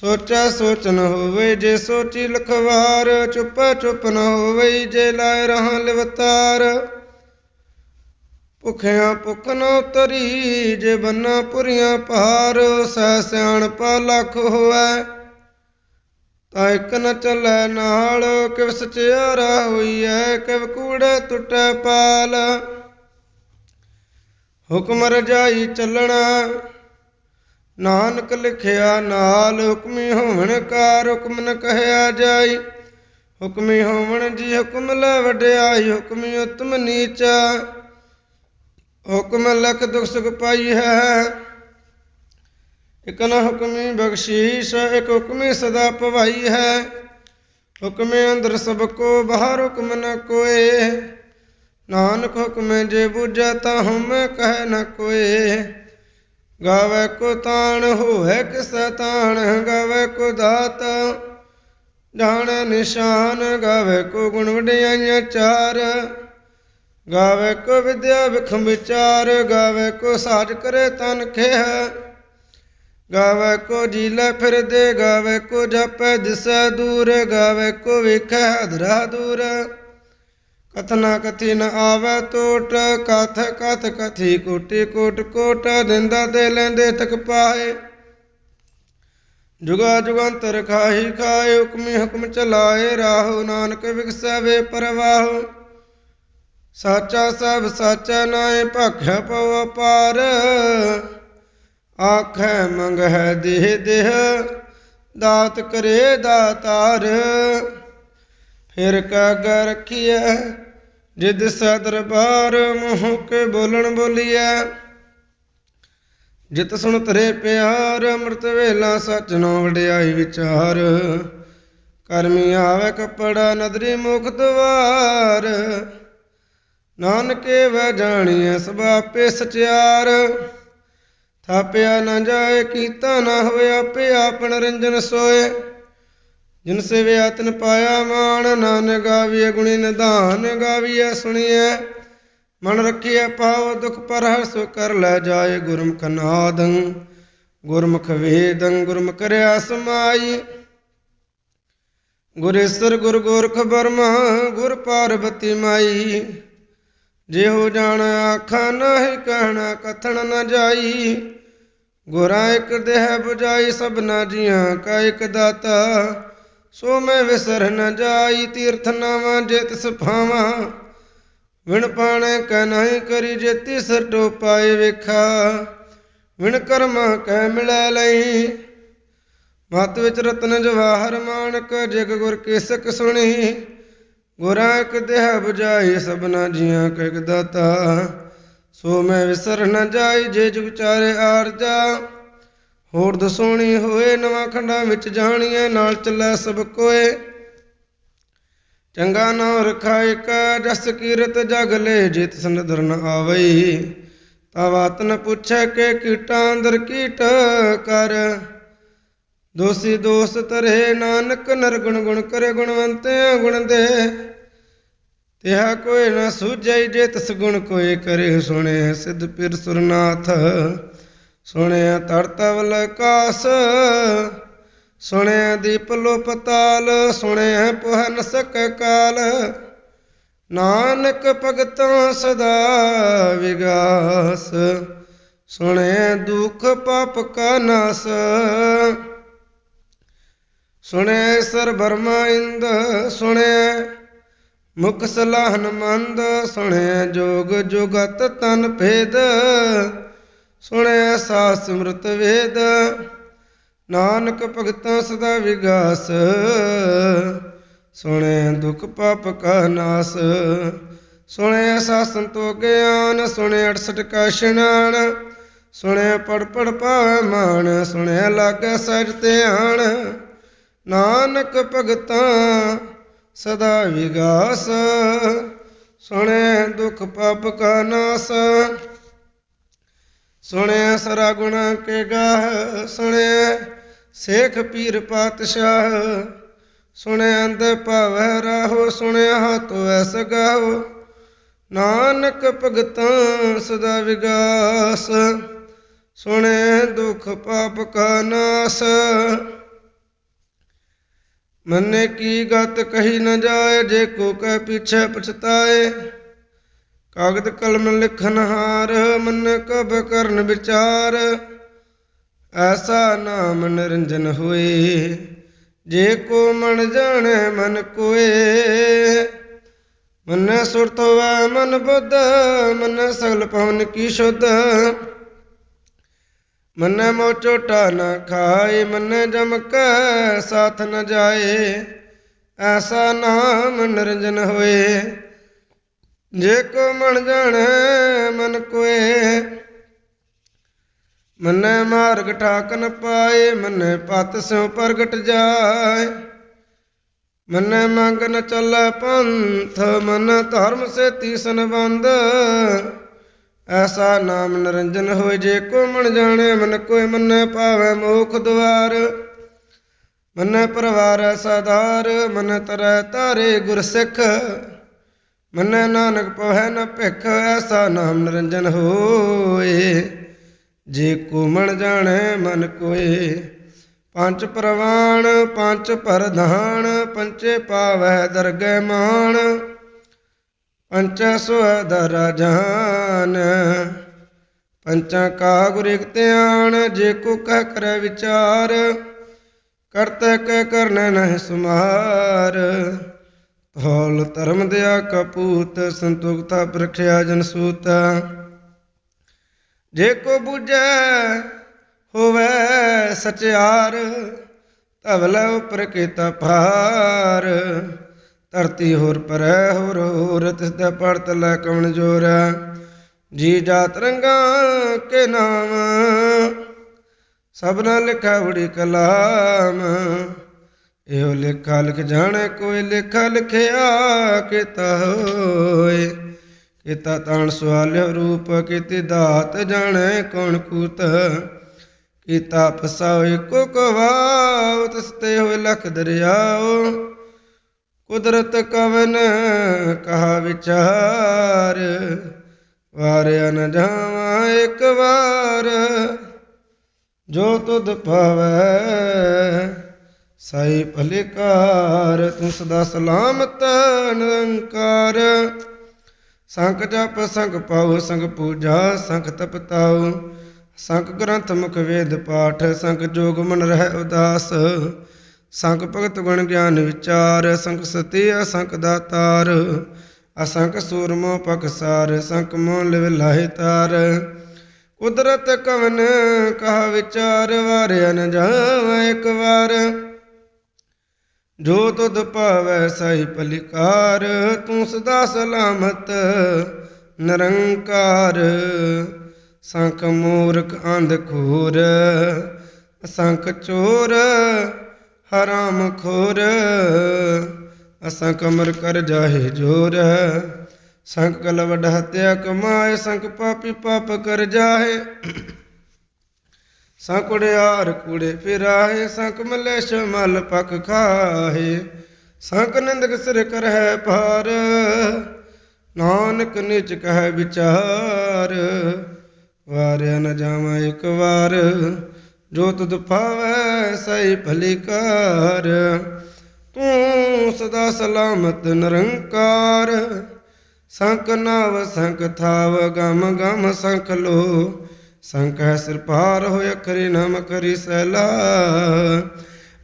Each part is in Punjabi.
ਸੋਚੈ ਸੋਚ ਨ ਹੋਵੇ ਜੇ ਸੋਚੀ ਲਖਵਾਰ, ਚੁੱਪੈ ਚੁੱਪ ਨ ਹੋਵੇ ਜੇ ਲਾਇ ਰਹਾ ਲਿਵਤਾਰ। ਭੁਖਿਆਂ ਭੁਖ ਨ ਉਤਰੀ, ਜੇ ਬੰਨਾ ਪੁਰੀਆਂ ਪਹਾਰ, ਸਹਿ ਸਿਆਣਪਾ ਲੱਖ ਹੋਵੇ। ਤਾਂ ਇੱਕ ਨ ਚੱਲੈ ਨਾਲ, ਕਿਵ ਸਚਿਆਰਾ ਹੋਈਐ, ਕਿਵ ਕੂੜੇ ਟੁੱਟੈ ਪਾਲ। ਹੁਕਮ ਰਜਾਈ ਚੱਲਣਾ ਨਾਨਕ ਲਿਖਿਆ ਨਾਲ ਹੁਕਮੀ ਹੋਵਣ ਕਾ ਹੁਕਮ ਨ ਕਹਿਆ ਜਾਈ। ਹੁਕਮੀ ਹੋਵਣ ਜੀ ਹੁਕਮ ਲੈ ਵਡਿਆਈ, ਹੁਕਮੀ ਉਤਮ ਨੀਚ। ਹੁਕਮ ਲਖ ਦੁਖ ਸੁਖ ਪਾਈ ਹੈ। ਇਕ ਹੁਕਮੀ ਬਖਸ਼ੀਸ਼, ਇਕ ਹੁਕਮੀ ਸਦਾ ਭਵਾਈ ਹੈ। ਹੁਕਮੇ ਅੰਦਰ ਸਭ ਕੋ ਬਾਹਰ ਹੁਕਮ ਨ ਕੋਏ। ਨਾਨਕ ਹੁਕਮੇ ਜੇ ਬੁਝੈ ਤਾ ਹਉਮੈ ਕਹਿ ਨ ਕੋਏ। ਗਾਵੇ ਕੋ ਤਾਣ ਹੋਏ ਕਿਸੈ ਤਾਣ, ਗਾਵੇ ਕੋ ਦਾਤ, ਜਾਣ ਨਿਸ਼ਾਨ, ਗਾਵੇ ਕੋ ਗੁਣ ਵਡਿਆਈਆਂ ਚਾਰ। ਗਾਵੇ ਕੋ ਵਿਦਿਆ ਵਿਖਮ ਵਿਚਾਰ, ਗਾਵੇ ਕੋ ਸਾਜ ਕਰੇ ਤਨ ਖੇਹ। ਗਾਵੇ ਕੋ ਜੀਲੇ ਫਿਰਦੇ, ਗਾਵੇ ਕੋ ਜਪੈ ਦਿਸੈ ਦੂਰ, ਗਾਵੇ ਕੋ ਵੇਖੈ ਹਦਰਾ ਦੂਰ। ਕਥਨਾ ਕਥੀ ਨ ਆਵੈ ਟੋਟ, ਕਥ ਕਥ ਕਥੀ ਕੋਟि ਕੋਟ ਕੋਟ, ਦਿੰਦਾ ਦੇ ਲੈਂਦੇ ਤਕ ਪਾਏ। ਜੁਗਾ ਜੁਗੰਤਰ ਖਾਹੀ ਖਾਏ, ਹੁਕਮੀ ਹੁਕਮ ਚਲਾਏ, ਰਾਹੋ ਨਾਨਕ ਵਿਗਸੈ ਪਰਵਾਹੋ। ਸਾਚਾ ਸਭ ਸਾਚਾ ਨਾਏ, ਭਖਿਆ ਪਉ ਅਪਾਰ। ਆਖੈ ਮੰਗਹਿ ਦੇਹ ਦੇਹ, ਦਾਤ ਕਰੇ ਦਾਤਾਰ। ਫਿਰ ਕਾਗ ਰਖੀਐ ਜਿਦ ਸੈ ਦਰਬਾਰ ਮੋਹ ਕੇ ਬੋਲਣ ਬੋਲੀਐ, ਜਿਤ ਸੁਣ ਤਰੇ ਪਿਆਰ, ਅੰਮ੍ਰਿਤ ਵੇਲਾ ਸਚ ਨੋ ਵਡਿਆਈ ਵਿਚਾਰ। ਕਰਮੀ ਆਵੇ ਕਪੜਾ ਨਦਰੀ ਮੁਖ ਦਵਾਰ, ਨਾਨਕੇ ਵੈ ਜਾਣੀਐ ਸਭ ਆਪੇ ਸਚਿਆਰ। ਥਾਪਿਆ ਨਾ ਜਾਏ, ਕੀਤਾ ਨਾ ਹੋਇਆ ਆਪੇ ਆਪਣ ਰੰਜਨ ਸੋਏ। ਜਿਨ ਸੇਵਿਆ ਤਨ ਪਾਇਆ ਮਾਨ ਨਾਨਕ ਗਾਵੀਏ ਗੁਣੀ ਨਿਧਾਨ ਗਾਵੀਐ, ਸੁਣੀਐ। ਮਨ ਰੱਖੀਐ, ਪਾਵ ਦੁਖ ਪਰ ਹਰ ਕਰ ਲੈ ਜਾਏ ਗੁਰਮੁਖ ਨਾਦੰ। ਗੁਰਮੁਖ ਵੇਦੰ, ਗੁਰਮੁਖ ਰਿਆ ਸਮਾਈ। ਗੁਰੇਸ਼ਰ ਗੁਰ ਗੋਰਖ ਬਰਮਾ ਗੁਰ ਪਾਰਵਤੀ ਮਾਈ। ਜੇ ਹੋ ਜਾਣ ਆਖਾਂ ਨਹੀਂ, ਕਹਿਣਾ ਕਥਨ ਨ ਜਾਈ। ਗੁਰਾਂ ਇੱਕ ਦੇਹ 부ਜਾਈ ਸਭਨਾ ਜੀਆਂ ਕਾ ਇੱਕ ਦਾਤਾ। ਸੋ ਮੈਂ ਵਿਸਰ ਨ ਜਾਈ, ਤੀਰਥ ਨਾਵਾਂ ਜੇ ਤਿਸ ਭਾਵਾਂ। ਵਿਣ ਪਾਣੇ ਕੈ ਨਹੀਂ ਕਰੀ, ਜੇ ਤਿਸ ਟੋ ਪਾਏ ਵੇਖਾ। ਵਿਣ ਕਰਮਾ ਕੈ ਮਿਲੈ ਲਈ ਮਤ ਵਿੱਚ ਰਤਨ ਜਵਾਹਰ ਮਾਨਕ, ਜਗ ਗੁਰ ਕੇਸਕ ਸੁਣੀ। ਗੁਰਾਂ ਇੱਕ ਦੇਹ 부ਜਾਈ ਸਭਨਾ ਜੀਆਂ ਕਾ ਇੱਕ ਦਾਤਾ। ਸੋ ਮੈਂ ਵਿਸਰ ਨ ਜਾਈ, ਜੇ ਜੁਗ ਚਾਰੇ ਆਰਜਾ। ਹੋਰ ਦਸੋਣੀ ਹੋਏ, ਨਵਾਂ ਖੰਡਾਂ ਵਿੱਚ ਜਾਣੀਏ ਨਾਲ ਚੱਲੈ ਸਭ ਕੋਏ। ਚੰਗਾ ਨਾਮ ਰਖਾ ਇਕ, ਜਸ ਕੀਰਤ ਜਗ ਲੈ, ਜਿਤ ਸੰਦਰ ਆਵਈ। ਤਾ ਨ ਪੁੱਛੈ ਕਿ ਕੀਟਾਂ ਅੰਦਰ ਕੀਟ ਕਰ। ਦੋਸੀ ਦੋਸ ਤਰੇ ਨਾਨਕ ਨਰਗੁਣ ਗੁਣ ਕਰੇ, ਗੁਣਵੰਤਿਆ ਗੁਣ ਦੇ ਤਿਹਾ ਕੋਈ ਨਾ ਸੂਝੈ, ਜੇ ਤਿਸ ਗੁਣ ਕੋਈ ਕਰੇ, ਸੁਣੇ ਸਿੱਧ ਪਿਰ ਸੁਰਨਾਥ। ਸੁਣਿਆ ਤੜਤਵਲ ਕਾਸ, ਸੁਣਿਆ ਦੀਪ ਲੋ ਸੁਣਿਆ ਪੁਹਨ ਸਕ ਕਾਲ। ਨਾਨਕ ਭਗਤਾਂ ਸਦਾ ਵਿਗਾਸ, ਸੁਣਿਆ ਦੁਖ ਪਾਪ ਕਾ ਨਾਸ। ਸੁਣਿਆ ਸਰ ਬਰਮਾ ਇੰਦ, ਸੁਣਿਆ ਮੁਖ ਸਲਾਹਨ ਮੰਦ, ਸੁਣਿਆ ਜੋਗ ਜੁਗਤ ਤਨ ਭੇਦ। ਸੁਣਿਆ ਸਾਸ ਸਮਰਤ ਵੇਦ, ਨਾਨਕ ਭਗਤਾਂ ਸਦਾ ਵਿਗਾਸ। ਸੁਣਿਆ ਦੁਖ ਪਾਪ ਕਾ ਨਾਸ ਸੁਣਿਆ ਸਾਸਨ ਤੋ ਗਿਆਨ ਸੁਣਿਆ 68 ਕਾ ਇਸ਼ਨਾਨ ਸੁਣਿਆ ਪੜ ਪੜ ਪਾਵੈ ਮਾਨ ਸੁਣਿਆ ਲਾਗੈ ਸਹਿਜ ਧਿਆਨ। ਨਾਨਕ ਭਗਤਾਂ ਸਦਾ ਵਿਗਾਸ, ਸੁਣੇ ਦੁਖ ਪਾਪ ਕਾ ਨਾਸ। ਸੁਣਿਆ ਸਰਾ ਗੁਣਾ ਕੇ ਗਾਹ, ਸੁਣਿਆ ਸੇਖ ਪੀਰ ਪਾਤਸ਼ਾਹ। ਸੁਣਿਆ ਅੰਧ ਭਾਵੈ ਰਾਹੋ, ਸੁਣਿਆ ਹਤੋ ਐਸ ਗਾਹੋ। ਨਾਨਕ ਭਗਤਾਂ ਸਦਾ ਵਿਗਾਸ। ਸੁਣਿਆ ਦੁਖ ਪਾਪ ਕਾ ਨਾਸ। ਮੰਨੇ ਕੀ ਗਤ ਕਹੀ ਨ ਜਾਏ, ਜੇ ਕੋ ਕੈ ਪਿਛੈ ਪਛਤਾਏ। ਕਾਗਦ ਕਲਮ ਲਿਖਨ ਹਾਰ, ਮਨ ਕਬ ਕਰਨ ਵਿਚਾਰ। ਐਸਾ ਨਾਮ ਨਿਰੰਜਨ ਹੋਏ, ਜੇ ਕੋ ਮਨ ਜਾਣੈ ਮਨ ਕੋਏ। ਮਨ ਸੁਰਤ ਹੋਵੈ ਮਨ ਬੁੱਧ, ਮਨ ਸਗਲ ਪਵਨ ਕੀ ਸ਼ੁੱਧ। ਮਨ ਮੋ ਚੋਟਾ ਨ ਖਾਏ, ਮਨ ਜਮ ਕੈ ਸਾਥ ਨ ਜਾਏ। ਐਸਾ ਨਾਮ ਨਿਰੰਜਨ ਹੋਏ। ਜੇ ਕੋ ਮਨ ਜਾਣੈ, ਮਨ ਕੋਏ। ਮਨ ਮਾਰਗ ਠਾਕਨ ਪਾਏ, ਮਨ ਪਤ ਸਿਉ ਪ੍ਰਗਟ ਜਾਏ। ਮਨ ਮੰਗ ਨ ਚੱਲੈ ਪੰਥ, ਮਨ ਧਰਮ ਸੇ ਤੀਸਨ ਬੰਦ ਐਸਾ ਨਾਮ ਨਿਰੰਜਨ ਹੋਏ, ਜੇ ਕੋ ਮਨ ਜਾਣੇ, ਮਨ ਕੋਇ ਮਨ ਪਾਵੈ ਮੋਖ ਦੁਆਰ। ਮਨ ਪਰਵਾਰ ਸਦਾਰ ਮਨ ਤਰੈ ਤਾਰੇ ਗੁਰ ਸਿੱਖ ਮਨ ਨਾਨਕ ਪਵੈ ਨ ਭਿਖ, ਐਸਾ ਨਾਮ ਨਿਰੰਜਨ ਹੋਏ। ਜੇ ਕੋ ਮਨ ਜਾਣੈ, ਮਨ ਕੋਏ। ਪੰਜ ਪ੍ਰਵਾਣ, ਪੰਜ ਪ੍ਰਧਾਨ ਪੰਚੇ ਪਾਵੈ ਦਰਗਹਿ ਮਾਨ ਪੰਚਾ ਸੁਹਦਰ ਜਾਨ। ਪੰਚਾਂ ਕਾ ਗੁਰ ਧਿਆਨ, ਜੇ ਕੋ ਕਹਿ ਕਰੈ ਵਿਚਾਰ। ਕਰਤੈ ਕਹਿ ਕਰਨੈ ਨਹਿ ਸੁਮਾਰ। ਧੌਲ ਧਰਮ ਦਿਆ ਕਪੂਤ ਸੰਤੁਕਤਾ ਪ੍ਰਖਿਆ ਜਨ ਜੇ ਕੋ ਬੁਝੈ ਹੋਵੇ ਸਚਿਆਰ ਧਵਲ ਉਪਰ ਭਾਰ। ਧਰਤੀ ਹੋਰ ਪਰੈ, ਹੋਰ ਹੋਰ, ਤਿਸ ਦਾ ਪੜਤ ਲੈ ਕਵਣ ਜੋਰ। ਜੀ ਜਾ ਰੰਗਾਂ ਕੇ ਨਾਮ ਸਭਨਾ ਲਿਖਾ ਬੜੀ ਕਲਾਮ। ਇਹੋ ਲਿਖਾ ਲਿਖ ਜਾਣੇ, ਕੋਈ ਲਿਖਾ ਲਿਖਿਆ ਕੀਤਾ ਹੋਏ। ਕੀਤਾ ਤਾਣ ਸਵਾਲਿਓ ਰੂਪ, ਕੀਤੀ ਦਾਤ ਜਾਣੇ ਕੌਣ ਕੂਤ। ਕੀਤਾ ਫਸਾਓ ਇੱਕੋ ਕਵਾਉ ਤਸਤੇ ਹੋਏ ਲਖ ਦਰਿਆਓ। ਕੁਦਰਤ ਕਵਨ ਕਹਾ ਵਿਚਾਰ, ਵਾਰਿਆ ਨ ਜਾਵਾਂ ਇੱਕ ਵਾਰ। ਜੋ ਤੁਧ ਭਾਵੈ ਸਾਈ ਭਲਿਕਾਰ ਤੂੰ ਸਦਾ ਸਲਾਮਤ ਨਿਰੰਕਾਰ ਸੰਖ ਜਪ, ਸੰਗ ਪਾਉ, ਸੰਗ ਪੂਜਾ ਸੰਖ ਤਪਤਾਉ। ਸੰਖ ਗ੍ਰੰਥ, ਮੁਖ ਵੇਦ, ਪਾਠ ਸੰਖ ਜੋਗ ਮਨ ਰਹਿ ਉਦਾਸ। ਸੰਖ ਭਗਤ ਗੁਣ ਗਿਆਨ ਵਿਚਾਰ ਸੰਖ ਸਤੀ ਅਸੰਖ ਦਾਤਾਰ। ਅਸੰਖ ਸੂਰਮੋ ਪਖਸਾਰ ਸੰਖ ਮੋਹ ਲਿਵ ਲਾਹਿ ਤਾਰ। ਕੁਦਰਤ ਕਵਨ ਕਹਾ ਵਿਚਾਰ, ਵਾਰਿਆ ਨ ਜਾਵਾਂ ਇੱਕ ਵਾਰ। ਜੋ ਤੁਧ ਭਾਵੈ ਸਾਈ ਭਲਿਕਾਰ, ਤੂੰ ਸਦਾ ਸਲਾਮਤ, ਨਿਰੰਕਾਰ। ਸੰਖ ਮੂਰਖ ਅੰਧ ਖੋਰ ਅਸੰਖ ਚੋਰ, ਹਰਾਮ ਖੋਰ। ਅਸੰਖ ਅਮਰ ਕਰ ਜਾਹੇ ਜੋਰ, ਸੰਖ ਕਲ ਵਡ ਹਤਿਆ ਕਮਾਏ, ਸੰਖ ਪਾਪੀ ਪਾਪ ਕਰ ਜਾਹੇ। ਸੰਖ ਉੜਿਆਰ ਕੂੜੇ ਫਿਰਾਹੇ ਸੰਖ ਮਲੇਸ਼ ਮਲ ਪਖ ਖਾਹੇ ਸੰਖ ਨਿੰਦਕ ਸਿਰ ਕਰਹਿ ਭਾਰ, ਨਾਨਕ ਨਿਚ ਕਹਿ ਵਿਚਾਰ। ਵਾਰਿਆ ਨ ਜਾਵਾਂ ਇੱਕ ਵਾਰ, ਜੋ ਤੁਧ ਪਾਵੈ ਸਹੀ ਭਲੀ ਤੂੰ ਸਦਾ ਸਲਾਮਤ ਨਿਰੰਕਾਰ। ਸੰਕ ਨਾਵ ਸੰਕ ਥਾਵ, ਗਮ ਗਮ ਸੰਖ ਲੋ। ਸੰਕ ਹੈ ਸਿਰ ਪਾਰ ਹੋਇ ਅਖਰੀ ਨਾਮ ਕਰੀ ਸੈਲਾ।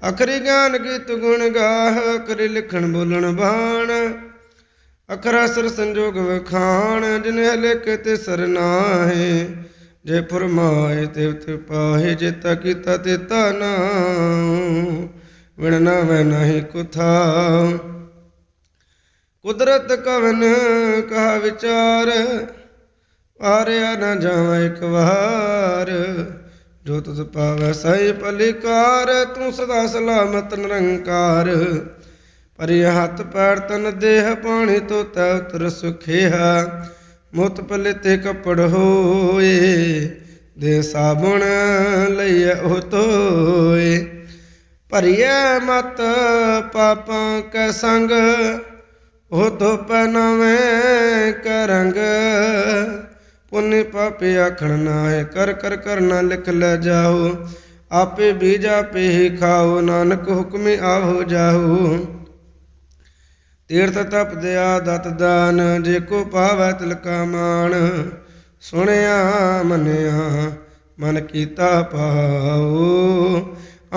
ਅਖਰੀ ਗਿਆਨ ਗੀਤ ਗੁਣ ਗਾਹ, ਅਖਰੀ ਲਿਖਣ ਬੋਲਣ ਬਾਣ। ਅਖਰਾ ਸਰ ਸੰਜੋਗ ਵਖਾਣ, ਜਿਨੇ ਲਿਖ ਤੇ ਸਰਨਾਹੇ ਜੇ ਫਰਮਾਏ ਤੇ ਉਤੇ ਪਾਹੇ, ਜੇ ਤਾ ਕੀਤਾ ਤੇ ਤਾ ਨਾ। ਵਿਣ ਨਾ ਵੈ ਨਹੀਂ ਕੁਥਾ। ਕੁਦਰਤ ਕਵਨ ਕਹਾ ਵਿਚਾਰ। ਆਰਿਆ ਨਾ ਜਾਵਾਂ ਇੱਕ ਵਾਰ। ਜੋ ਤੁਧ ਪਾਵੈ ਸਹੀ ਭਲਿਕਾਰ, ਤੂੰ ਸਦਾ ਸਲਾਮਤ ਨਿਰੰਕਾਰ। ਪਰਿ ਹੱਥ ਪੈਰ ਤਨ ਦੇਹ, ਪਾਣੀ ਤੋ ਤੈ ਉਤਰ ਸੁਖਿਆ। ਮੁਤ ਪਲਿਤੇ ਕਪੜ ਹੋਏ, ਦੇ ਸਾਬੁਣ ਲਈਏ ਉਹ ਤੋਏ ਭਰੀਏ ਮਤ ਪਾਪਾਂ ਕੈ ਸੰਗ, ਉਹ ਤੋ ਨਵੇਂ ਕਰੰਗ ਪੁੰਨ ਪਾਪੇ ਆਖਣ ਨਾਏ ਕਰ ਕਰ ਕਰਨਾ ਲਿਖ ਲੈ ਜਾਓ। ਆਪੇ ਬੀਜਾ ਆਪੇ ਹੀ ਖਾਓ, ਨਾਨਕ ਹੁਕਮੇ ਆਹੋ ਜਾਓ। ਤੀਰਥ ਤਪ ਦਿਆ ਦਤ ਦਾਨ, ਜੇ ਕੋ ਪਾਵੈ ਤਿਲਕਾ ਮਾਨ ਸੁਣਿਆ, ਮੰਨਿਆ, ਮਨ ਕੀਤਾ ਪਾਉ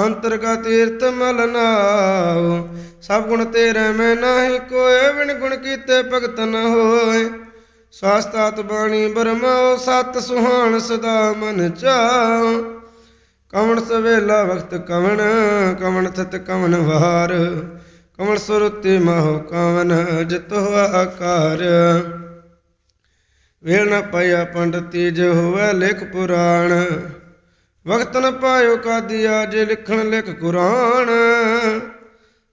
ਅੰਤਰਗਾ ਤੀਰਥ ਮਲ ਨਾਉ। ਸਭ ਗੁਣ ਤੇਰੇ ਮੈਂ ਨਾਹੀ ਕੋਏ ਵਿਣ ਗੁਣ ਕੀਤੇ ਭਗਤ ਨ ਹੋਏ। ਸਵਾਸਤਾਤ ਬਾਣੀ ਬਰਮਾਉ ਸਤ ਸੁਹਾਣ ਸਦਾ ਮਨ ਚਾਉ। ਕਵਣ ਸਵੇਲਾ ਵਖਤ ਕਵਣ ਕਵਣ ਥਤ ਕਵਣ ਵਾਰ। ਕਵਣ ਸੁਰਤੀ ਮਹੁ ਕਵਣ ਜਿਤ ਆਕਾਰ। ਵੇਲ ਨ ਪਾਇਆ ਪੰਡਤੀ, ਜੋ ਹੋਵੇ ਲਿਖ ਪੁਰਾਣ। ਵਕਤ ਨ ਪਾਇਓ ਕਾਦੀਆ, ਜੇ ਲਿਖਣ ਲਿਖ ਕੁਰਾਨ।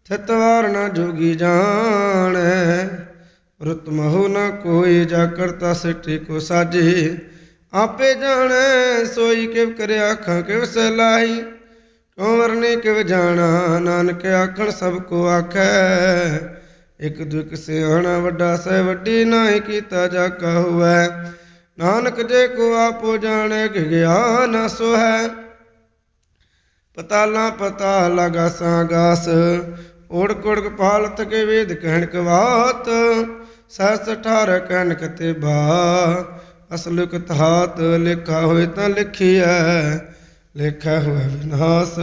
ਥਿਤਵਾਰ ਨ ਜੋਗੀ ਜਾਣੈ। ਰੁਤ ਮਹੁ ਨ ਕੋਈ ਜਾ ਕਰਤਾ ਸਿੱਠੀ ਕੋ ਸਾਜੇ। ਆਪੇ ਜਾਣੈ, ਸੋਈ ਕਿਵ ਕਰਿਆ ਅੱਖਾਂ ਕਿਵ ਸਲਾਈ ਕਿਉ ਵਰਨੇ ਕਿਵ ਜਾਣਾ, ਨਾਨਕ ਆਖਣ ਸਭ ਕੋ ਆਖੈ। ਇਕ ਦੁਇਕ ਸਿਆਣਾ, ਵੱਡਾ ਸਹਿ ਵੱਡੀ ਨਾਹੀ ਕੀਤਾ ਜਾ ਕਹੁਐ ਨਾਨਕ ਜੇ ਕੋ ਆਪੋ ਜਾਣੈ ਕਿ ਗਿਆ ਨ ਸੋਹੈ। ਪਤਾਲਾ ਪਤਾ ਲਗਾ ਸਾਗਾਸ ਓੜ ਕੋੜ ਕਪਾਲ ਤਕੇ ਵੇਦ ਕਹਿਣ ਕਵਾਤ। ਸਹਸ ਠਾਰ ਕਹਿਣ ਕਤੇ ਬਾ ਅਸਲ ਕਥਾਤ ਲਿਖਾ ਹੋਏ ਤਾਂ ਲਿਖਿਐ ਲਿਖਿਆ ਹੋਏ ਵਿਨਾਸ਼।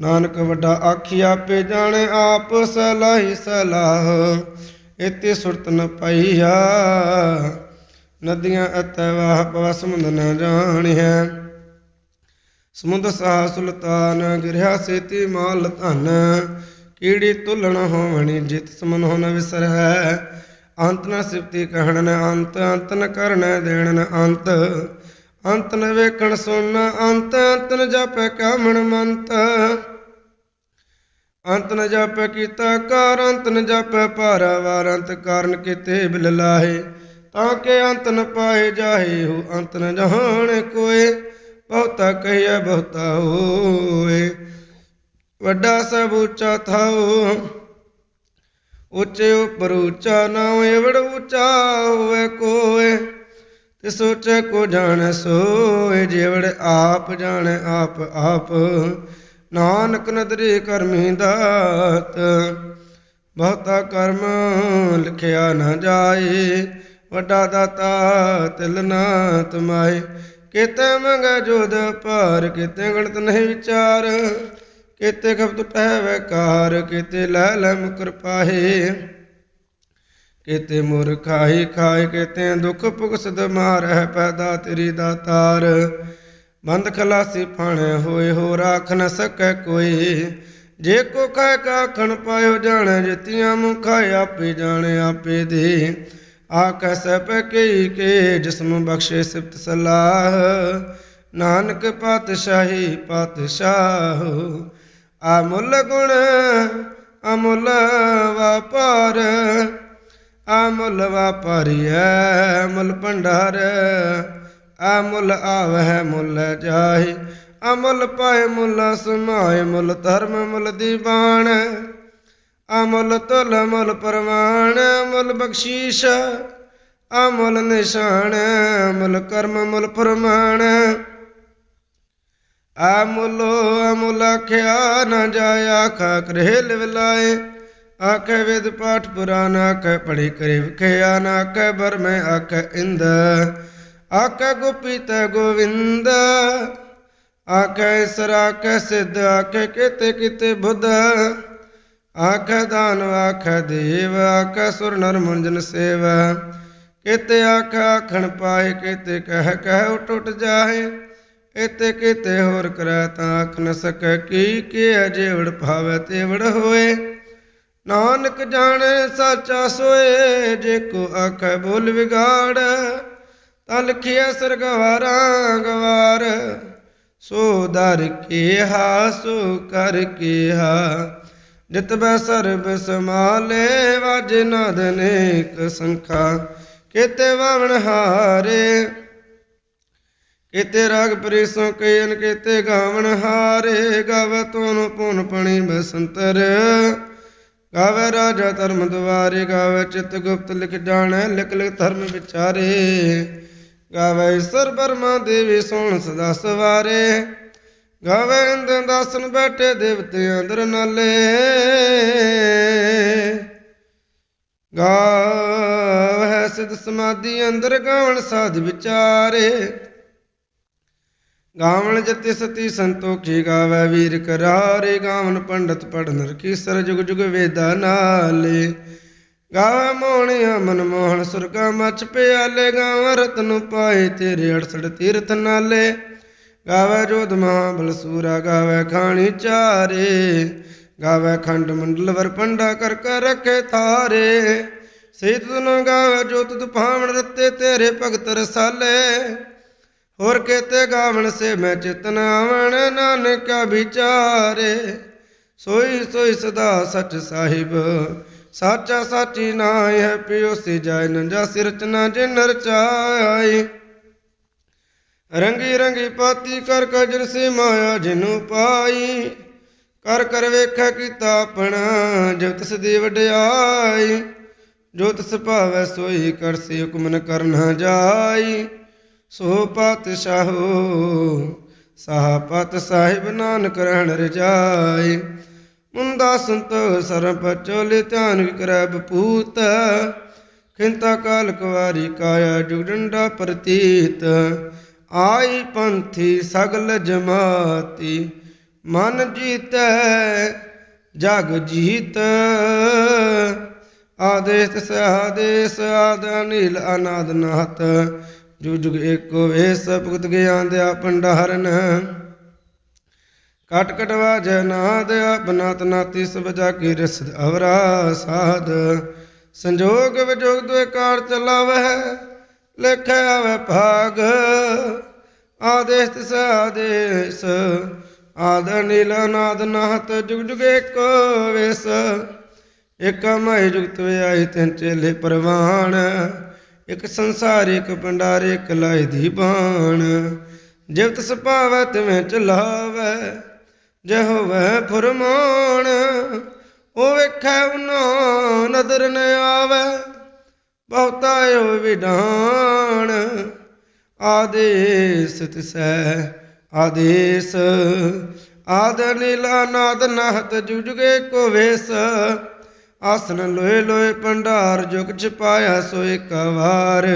ਨਾਨਕ ਵੱਡਾ ਆਖੀ ਆਪੇ ਜਾਣੇ, ਆਪ ਸਲਾਹੀ ਸਲਾਹ ਇਤੇ ਸੁਰਤ ਨ ਪਈਆ। ਨਦੀਆਂ ਅਤੇ ਵਾਹ ਪਵਾ ਸਮੁੰਦ ਨ ਜਾਣਿਆ ਸਮੁੰਦ ਸਾਹ ਸੁਲਤਾਨ ਗਿਰਿਆ, ਸੇਤੀ ਮਾਲ ਧਨ ਕੀੜੀ ਤੁਲਣ ਹੋਵਣੀ, ਜਿਤ ਸਮਨ ਹੋ ਨ ਵਿਸਰੈ ਅੰਤ ਨ ਸਿਫਤੀ ਕਹਿਣ ਨ ਅੰਤ ਅੰਤ ਨ ਕਰਨ ਦੇਣ ਅੰਤ। ਅੰਤ ਨ ਵੇਖਣ ਸੁਣ ਅੰਤ ਅੰਤ ਨ ਜਪੈ ਕਾਮਣ ਮੰਤ। ਅੰਤ ਨ ਜਪੈ ਕੀਤਾ ਕਾਰ, ਅੰਤ ਨ ਜਪੈ ਪਾਰਾਵਾਰ ਅੰਤ ਕਾਰਨ ਕਿਤੇ ਬਿਲ ਲਾਹੇ। ਤਾਂ ਕਿ ਅੰਤ ਨ ਪਾਏ ਜਾਹੇ ਹੋ ਅੰਤ ਨ ਜਹਾਨ ਕੋਏ। ਬਹੁਤਾ ਕਹਿਆ ਬਹੁਤਾ ਹੋਏ। ਵੱਡਾ ਸਭ ਉੱਚਾ ਥਾਉ। ਉੱਚੇ ਉਪਰ ਉੱਚਾ ਨਾਉ ਏਵੜ ਉੱਚਾ ਹੋਵੇ ਕੋਏ। ਤੇ ਸੋਚੇ ਕੋ ਜਾਣ ਸੋਏ ਜੇਵੜ ਆਪ ਜਾਣੇ ਆਪ ਆਪ। ਨਾਨਕ ਨਦਰੀ ਕਰਮੀ ਦਾਤ, ਬਹੁਤਾ ਕਰਮ ਲਿਖਿਆ ਨਾ ਜਾਏ। ਵੱਡਾ ਦਾਤਾ ਤਿਲ ਨਾ ਤਮਾਏ, ਕਿਤੇ ਮੰਗ ਜੋਦ ਭਾਰ, ਕਿਤੇ ਗਣਤ ਨਹੀਂ ਵਿਚਾਰ। ਕਿਤੇ ਖਪਤ ਟਹਿ ਵੈਕਾਰ ਕਿਤੇ ਲੈ ਲੈ ਮੁਕਰ ਪਾਹੇ। ਕਿਤੇ ਮੁਰ ਖਾਈ ਖਾਏ, ਕਿਤੇ ਦੁਖ ਭੁਗਸਦ ਮਾਰਹਿ ਪੈਦਾ ਤੇਰੀ ਦਾਤਾਰ ਬੰਦ ਖਲਾਸੀ ਫਾਣੇ ਹੋਏ ਹੋ ਰਾਖ ਨ ਸਕੈ ਕੋਈ। ਜੇ ਕੋ ਕਹਿ ਕਾਖਣ ਪਾਇਓ ਜਾਣੈ, ਜਿਤੀਆਂ ਮੁਖਾ ਆਪੇ ਜਾਣੇ ਆਪੇ ਦੇ। ਆ ਕਸੈ ਪੈ ਕਈ ਕੇ ਜਿਸਮ ਬਖਸ਼ੇ ਸਿਫਤ ਸਲਾਹ। ਨਾਨਕ ਪਾਤਸ਼ਾਹੀ ਪਾਤਸ਼ਾਹ ਅਮੁੱਲ ਗੁਣ, ਅਮੁੱਲ ਵਪਾਰ, ਅਮੁੱਲ ਵਪਾਰੀਐ ਮੁੱਲ ਭੰਡਾਰ, ਅਮੁੱਲ ਆਵਹਿ ਮੁੱਲ ਜਾਹੇ, ਅਮੁੱਲ ਪਾਏ ਮੁੱਲ ਸਮਾਏ ਮੁੱਲ ਧਰਮ ਮੁੱਲ ਦੀਵਾਨ, ਅਮੁੱਲ ਤੁਲ ਮੁੱਲ ਪਰਮਾਨ ਮੁੱਲ ਬਖਸ਼ੀਸ਼, ਅਮੁੱਲ ਨਿਸ਼ਾਨ, ਅਮੁੱਲ ਕਰਮ ਮੁੱਲ ਪ੍ਰਮਾਣ ਅਮੁੱਲੋ ਅਮੁੱਲ ਆਖਿਆ ਨਾ ਜਾਇ ਆਖਾ ਕਰੇ ਲਿਵ ਲਾਏ ਆਖੇ ਵਿਦ ਪਾਠ ਪੁਰਾਨ, ਆਖੇ ਪੜੀ ਕਰੇ ਵਿਖਿਆ ਨਾ, ਆਖੇ ਬਰ ਮੈਂ ਆਖੇ ਇੰਦ। ਆਖੇ ਗੋਪੀ ਤੇ ਗੋਵਿੰਦ। ਆਖੇ ਸਰ, ਆਖੇ ਸਿੱਧ, ਆਖੇ ਕਿਤੇ ਕਿਤੇ ਬੁੱਧ। ਆਖੇ ਦਾਨ, ਆਖੇ ਦੇਵ, ਆਖੇ ਸੁਰ ਨਰ ਮੁੰਜਨ ਸੇਵ। ਕਿਤੇ ਆਖੇ ਆਖਣ ਪਾਏ, ਕਿਤੇ ਕਹਿ ਕਹਿ ਉਟ ਉਟ ਜਾਏ। ਇਤੇ ਕਿਤੇ ਹੋਰ ਕਰੈ ਤਾਂ ਆਖ ਨ ਸਕੈ ਕੀ ਕੀ ਅਜੇਵੜ ਭਾਵੈ ਤੇਵੜ ਹੋਏ। ਨਾਨਕ ਜਾਣੈ ਸਾਚਾ ਸੋਏ, ਜੇ ਕੋ ਆਖੈ ਬੋਲ ਵਿਗਾੜ ਤਾਂ ਲਿਖਿਆ ਸਰਗਵਾਰਾਂ ਗਵਾਰ ਸੋ ਦਰ ਕੀਹਾ, ਸੋ ਕਰ ਕੀਹਾ ਜਿਤ ਬੈ ਸਰਬ ਸਮਾਲੇ ਵਜ ਨਾਦ ਅਨੇਕ ਸੰਖਾ, ਕਿਤੇ ਵਾਵਣ ਹਾਰੇ। ਕੇਤੇ ਰਾਗ ਪ੍ਰੀਸੋਂ ਕਈਨ ਕੇਤੇ ਗਾਵਣ ਹਾਰੇ, ਗਾਵੇ ਤੋਨ ਪੁਨ ਪਣੀ ਬਸੰਤਰ। ਗਾਵੇ ਰਾਜਾ ਧਰਮ ਦੁਆਰੇ, ਗਾਵੇ ਚਿਤ ਗੁਪਤ ਲਿਖ ਜਾਣੈ, ਲਿਖ ਲਿਖ ਧਰਮ ਵਿਚਾਰੇ। ਗਾਵੇ ਈਸ਼ਰ ਬਰਮਾ ਦੇਵੀ ਸੋਣ ਸਦਾ ਸਵਾਰੇ। ਗਾਵੇ ਇੰਦ ਦਾਸਨ ਬੈਠੇ ਦੇਵਤੇ ਅੰਦਰ ਨਾਲੇ। ਗਾਵੇ ਸਿਧ ਸਮਾਧੀ ਅੰਦਰ ਗਾਵਣ ਸਾਧ ਵਿਚਾਰੇ। ਗਾਵਣ ਜਤੀ ਸਤੀ ਸੰਤੋਖੀ ਗਾਵੇ ਵੀਰ ਕਰਾਰੇ, ਗਾਵਣ ਪੰਡਤ ਪੜਨ ਰਕੀਸਰ ਜੁਗ ਜੁਗ ਵੇਦਾ ਨਾਲੇ। ਗਾਵੇ ਮੋਹਣਿਆ ਮਨ ਮੋਹਨ ਸੁਰਗਾ ਮਚ ਪਿਆਲੇ, ਗਾਵ ਰਤਨ ਪਾਏ ਤੇਰੇ 68 ਤੀਰਥ ਨਾਲੇ। ਗਾਵੇ ਜੋਧ ਮਹਾਬਲ ਸੂਰਾ, ਗਾਵੇ ਖਾਣੀ ਚਾਰੇ। ਗਾਵੇ ਖੰਡ ਮੰਡਲ ਵਰ ਪੰਡਾ ਕਰ ਕਰ ਰਖੇ ਥਾਰੇ। ਸੇਤ ਤੁਨ ਗਾਵੇ ਜੋਤ ਤੁਫਾਵਣ ਰਤੇ ਤੇਰੇ ਭਗਤ ਰਸਾਲੇ। ਹੋਰ ਕੇਤੇ ਗਾਵਣ ਸੇ ਮੈਂ ਚਿਤਨ ਆਵਣ, ਨਾਨਕਾ ਵਿਚਾਰੇ। ਸੋਈ ਸੋਈ ਸਦਾ ਸਚ ਸਾਹਿਬ, ਸਾਚਾ ਸਾਚੀ ਨਾਇ ਹੈ ਪਿਓ ਸੇ ਜਾਇ ਨੰਜਾ ਸਿਰ ਰਚਨਾ ਜਿਨ ਰਚਾਈ ਰੰਗੀ ਰੰਗੀ ਪਾਤੀ ਕਰ ਕਜਰ ਸੇ ਮਾਇਆ ਜਿਨੂ ਪਾਈ। ਕਰ ਕਰ ਵੇਖੈ ਕੀਤਾ ਆਪਣਾ, ਜੋ ਤਿਸ ਦੀ ਵਡਿਆਈ। ਜੋ ਤਿਸ ਭਾਵੈ ਸੋਈ ਕਰਸੀ ਹੁਕਮ ਨ ਕਰਨਾ ਜਾਈ। ਸੋ ਪਾਤਸ਼ਾਹੋ, ਸਾਹ ਪਤ ਸਾਹਿਬ ਨਾਨਕ ਰਹਿਣ ਰਜਾਈ ਮੁੰਦਾ ਸੰਤ ਸਰਪ ਚੋਲੇ ਧਿਆਨ ਵਿਕਰੈ ਬਪੂਤ। ਖਿੰਤਾ ਕਾਲ ਕੁਵਾਰੀ ਕਾਇਆ ਜੁਗਡੰਡਾ ਪ੍ਰਤੀਤ। ਆਈ ਪੰਥੀ ਸਗਲ ਜਮਾਤੀ। ਮਨ ਜੀਤੈ, ਜਗ ਜੀਤ। ਆਦੇਸ ਤਿਸ ਆਦੇਸ ਆਦ ਅਨੀਲ ਅਨਾਦ ਨਾਥ। ਜੁਗ ਜੁਗ ਏਕੋ ਵੇਸ ਭੁਗਤ ਗਿਆਨ ਦਿਆ ਭੰਡਾਰਨ। ਕਟ ਕਟ ਵਾਜੈ ਨਾਦ ਆਪਨਾਤ ਨਾਤੀ ਸਭ ਜਾ ਕੀ ਰਸਦ ਅਵਰਾ ਸਾਧ ਸੰਜੋਗ ਵਿਜੋਗ ਦੁਇ ਚਲਾਵਹਿ, ਲਿਖਿ ਆਵੈ ਭਾਗ। ਆਦੇਸ ਤਿਸ ਆਦੇਸ, ਆਦ ਨੀਲ ਨਾਦ ਨਾਹਤ, ਜੁਗ ਜੁਗ ਏਕੋ ਵੇਸ। ਇਕ ਮਹਿ ਜੁਗਤ ਵਿਆਈ ਤਿਨ ਚੇਲੇ ਪਰਵਾਨ। ਇਕ ਸੰਸਾਰ, ਇਕ ਭੰਡਾਰ, ਇਕ ਲਾਇ ਦੀ ਬਾਣ। ਜਿਵ ਤਿਸ ਭਾਵੈ ਤਿਵੇਂ ਚਲਾਵੈ ਜੇ ਹੋਵੇ ਫਰਮਾਨ। ਉਹ ਵੇਖੈ ਉਨੋ ਨਦਰ ਨ ਆਵੈ, ਬਹੁਤਾ ਹੋ ਵਿਡਾਣ। ਆਦੇਸ ਤਿਸੈ, ਆਦੇਸ। ਆਦ ਨੀਲਾ ਨਾਦ ਨਹਤ ਜੁਜਗੇ ਕੋ ਵੇਸ। ਆਸਨ ਲੋਏ ਲੋਏ ਭੰਡਾਰ, ਜੁਗ ਛਪਾਇਆ ਸੋ ਇੱਕ ਵਾਰ।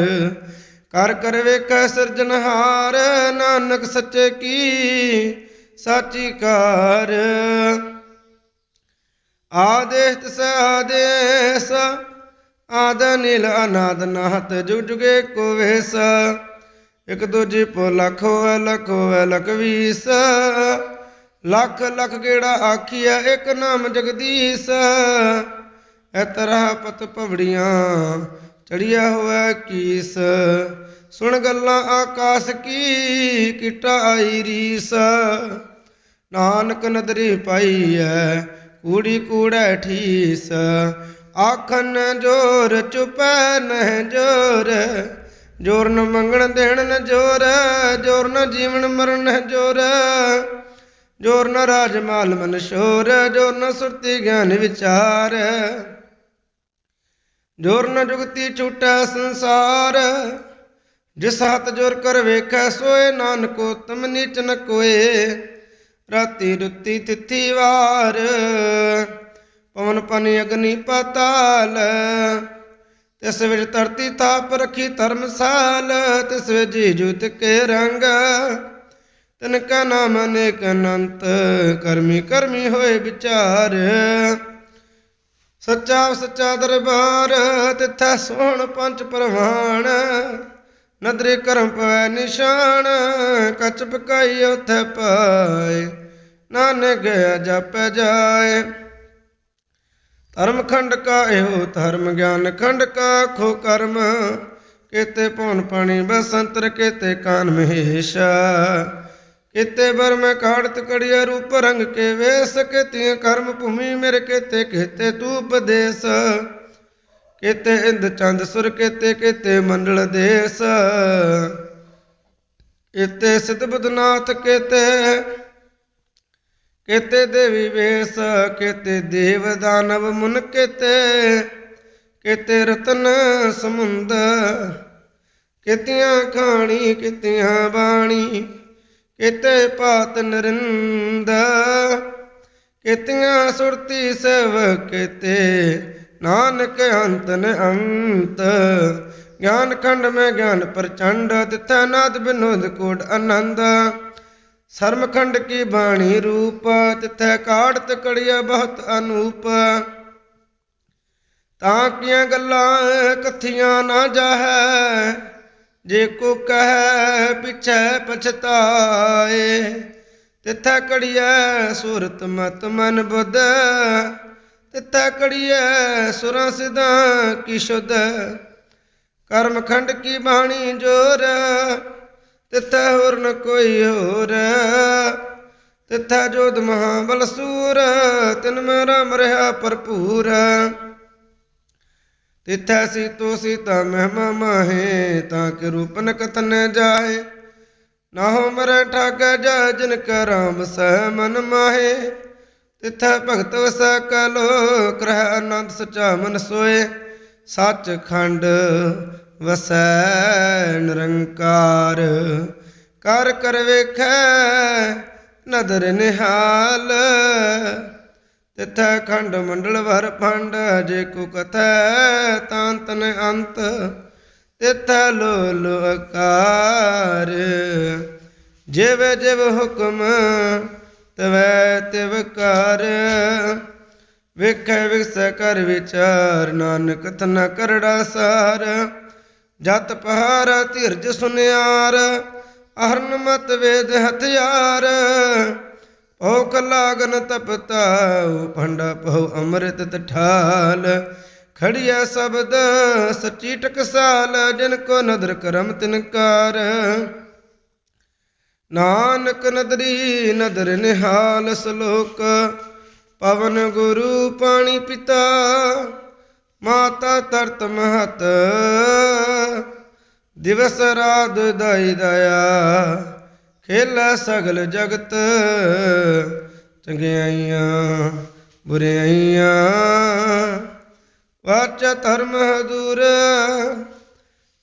ਕਰ ਕਰ ਵੇਖੈ ਸਿਰਜਨਹਾਰ ਨਾਨਕ ਸੱਚੇ ਕੀ ਸਾਚੀ ਕਾਰ ਆਦੇਸ ਤਿਸ ਆਦੇਸ ਆਦ ਨੀਲ ਅਨਾਦ ਨਾਹਤ, ਜੁਗ ਜੁਗੇ ਕੋ ਵੇਸ। ਇਕ ਦੂਜੀ ਪੋ ਲੱਖ ਹੋਵੇ ਲੱਖ ਹੋਵੇ, ਲਖ ਵੀਸ। ਲੱਖ ਲੱਖ ਗੇੜਾ ਆਖੀਆ ਇੱਕ ਨਾਮ ਜਗਦੀਸ਼। ਐ ਤਰ੍ਹਾਂ ਪਤ ਭਵੜੀਆਂ ਚੜਿਆ ਹੋਇਆ ਕੀਸ। ਸੁਣ ਗੱਲਾਂ ਆਕਾਸ ਕੀ, ਕਿਟਾ ਆਈ ਰੀਸ। ਨਾਨਕ ਨਦਰੀ ਪਾਈ ਐ, ਕੂੜੀ ਕੂੜੈ ਠੀਸ। ਆਖਨ ਜੋਰ ਚੁਪੈ ਨਹਿ ਜੋਰ ਜੋਰ ਨ ਮੰਗਣ ਦੇਣ ਨ ਜੋਰ ਜੋਰ ਨ ਜੀਵਨ ਮਰਨ ਨ ਜੋਰ। ਜੋਰ ਨ ਰਾਜ ਮਾਲ ਮਨ ਸ਼ੋਰ, ਜੋਰ ਨ ਸੁਰਤੀ ਗਿਆਨ ਵਿਚਾਰ। ਜੋਰ ਨ ਜੁਗਤੀ ਛੂਟੈ ਸੰਸਾਰ, ਜਿਸ ਹੱਥ ਜੋਰ ਕਰ ਵੇਖੈ ਸੋਏ ਨਾਨਕੋ ਤਮ ਨੀਚ ਨ ਕੋਏ, ਰਾਤੀ ਰੁੱਤੀ ਤਿਥੀ ਵਾਰ, ਪਵਨ ਪਨੀ ਅਗਨੀ ਪਤਾਲ, ਤਿਸ ਵਿੱਚ ਧਰਤੀ ਤਾਪ ਰਖੀ ਧਰਮਸਾਲ, ਤਿਸ ਵਿੱਚ ਜੀ ਜੁਤ ਕੇ ਰੰਗ, ਤਨ ਕਾ ਨਾਮ ਅਨੇਕ ਅਨੰਤ, ਕਰਮੀ ਕਰਮੀ ਹੋਏ ਵਿਚਾਰ। ਸੱਚਾ ਸੱਚਾ ਦਰਬਾਰ, ਤਿੱਥੈ ਸੋਹਣ ਪੰਜ ਪ੍ਰਵਾਨ ਨਦਰੇ ਕਰਮ ਪੈ ਨਿਸ਼ਾਨ, ਕਚ ਪਕਾਈ ਉਥੇ ਪਾਏ। ਨਾਨਕ ਗਿਆ ਜਪੈ ਜਾਏ। ਧਰਮ ਖੰਡ ਕਾ ਇਹੋ ਧਰਮ, ਗਿਆਨ ਖੰਡ ਕਾ ਖੋ ਕਰਮ। ਕੇਤੇ ਪਉਨ ਪਾਣੀ ਬਸੰਤਰ, ਕੇਤੇ ਕਾਨ ਮਹੇਸ਼ਾ। ਕਿਤੇ ਬਰ ਮੈਂ ਕਾੜਤ ਕੜਿਆ ਰੂਪ ਰੰਗ ਕੇ ਵੇਸ ਕਿਤਿਆਂ ਕਰਮ ਭੂਮੀ ਮੇਰੇ ਕੀਤੇ, ਕਿਤੇ ਤੂੰ ਉਪਦੇਸ। ਕਿਤੇ ਇੰਦ ਚੰਦ ਸੁਰ, ਕਿਤੇ ਕਿਤੇ ਮੰਡਲ ਦੇਸ। ਕਿਤੇ ਸਿਧ ਬਦਨਾਥ ਕਿਤੇ ਕਿਤੇ ਦੇਵੀ ਵੇਸ, ਕਿਤੇ ਦੇਵ ਦਾਨਵ ਮੁਨ ਕਿਤੇ ਕਿਤੇ ਰਤਨ ਸਮੁੰਦ ਕਿਤਿਆਂ ਖਾਣੀ, ਕਿਤਿਆਂ ਬਾਣੀ ਕਿਤੇ ਪਾਤ ਨਰਿੰਦ, ਕਿਤਿਆਂ ਸੁਰਤੀ ਸੇਵ ਕਿਤੇ, ਨਾਨਕ ਅੰਤ ਅੰਤ। ਗਿਆਨ ਖੰਡ ਮੈਂ ਗਿਆਨ ਪ੍ਰਚੰਡ, ਤਿਥੈ ਨਾਦ ਬਿਨੋਦ ਕੋਟ ਆਨੰਦ। ਸਰਮ ਖੰਡ ਕੀ ਬਾਣੀ ਰੂਪ, ਤਿਥੈ ਕਾੜਤ ਕੜਿਆ ਬਹੁਤ ਅਨੂਪ। ਤਾਂ ਕੀਆਂ ਗੱਲਾਂ ਕਥੀਆਂ ਨਾ ਜਾਹੈ ਜੇ ਕੋ ਕਹੈ ਪਿਛੈ ਪਛਤਾਏ, ਤਿਥੈ ਕੜੀਐ ਸੂਰਤ ਮਤ ਮਨ ਬੁੱਧ, ਤਿਥੈ ਕੜੀਐ ਸੁਰਾਂ ਸਿਧਾਂ ਕੀ ਸ਼ੁੱਧ। ਕਰਮ ਖੰਡ ਕੀ ਬਾਣੀ ਜੋਰ, ਤਿਥੈ ਹੋਰ ਨ ਕੋਈ ਹੋਰ। ਤਿਥੈ ਜੋਧ ਮਹਾਬਲ ਸੂਰ, ਤਿਨ ਮੇਰਾ ਮਰਿਆ ਭਰਪੂਰ। ਤਿਥੈ ਸੀਤੋ ਸੀਤਾ ਮਹਿਮਾ ਮਾਹੇ, ਤਾਂ ਕਿ ਰੂਪ ਨ ਕਥਨ ਜਾਏ। ਨਾ ਹੋ ਠਾਗ ਜਾ ਜਿਨ ਕਾ ਸਹਿ ਮਨ ਮਾਹੇ। ਤਿਥੈ ਭਗਤ ਵਸੈ ਕਲੋ, ਕਰਹਿ ਆਨੰਦ ਸਚਾ ਮਨ ਸੋਏ। ਸੱਚ ਖੰਡ ਵਸੈ ਨਿਰੰਕਾਰ, ਕਰ ਕਰ ਵੇਖੈ ਨਦਰ ਨਿਹਾਲ। ਤਿਥੈ ਖੰਡ ਮੰਡਲ ਵਰ ਫੰਡ ਜੇ ਕੋ ਕਥੈ ਤਾਂਤ ਨ ਅੰਤ। ਤਿਥੈ ਲੋ ਲੋ ਜਿਵ ਜਿਵ ਹੁਕਮ, ਤਵੈ ਤਿਵ ਕਰ। ਵੇਖੈ ਵਿਸੈ ਕਰ ਵਿਚਾਰ, ਨਾਨਕ ਤਨ ਕਰੜਾ ਸਾਰ। ਜਤ ਪਹਾਰ ਧੀਰਜ ਸੁਨਿਆਰ, ਅਹਰਨ ਮਤ ਵੇਦ ਹਥਿਆਰ। ਭੋਖ ਲਾਗਨ ਤਪਤਾ ਭੰਡਾ ਪਹੁ ਅੰਮ੍ਰਿਤ ਤਠਾਲ। ਖੜਿਆ ਸ਼ਬਦ, ਸੱਚੀ ਟਕਸਾਲ, ਜਿਨ ਕੋ ਨਦਰ ਕਰਮ ਤਿਨਕਾਰ। ਨਾਨਕ ਨਦਰੀ ਨਦਰ ਨਿਹਾਲ ਸਲੋਕ, ਪਵਨ ਗੁਰੂ ਪਾਣੀ ਪਿਤਾ, ਮਾਤਾ ਤਰਤ ਮਹਤ। ਦਿਵਸ ਰਾਤ ਦਾਈ ਦਇਆ ਖੇਲਾ ਸਗਲ ਜਗਤ, ਚੰਗਿਆਈਆਂ, ਬੁਰਿਆਈਆਂ। ਵਾਚ ਧਰਮ ਹਦੂਰ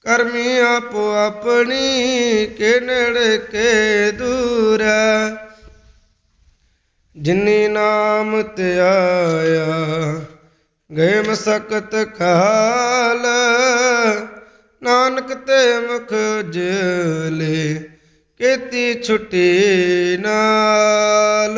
ਕਰਮੀ ਆਪੋ ਆਪਣੀ, ਕੇ ਨੇੜੇ ਕੇ ਦੂਰ ਜਿਨੀ ਨਾਮ ਤੇ ਆਇਆ ਗਏ ਮਸਕਤ ਖਾਲ ਨਾਨਕ ਤੇ ਮੁਖ ਜਲੇ। ਕੀਤੀ ਛੁੱਟੀ ਨਾਲ।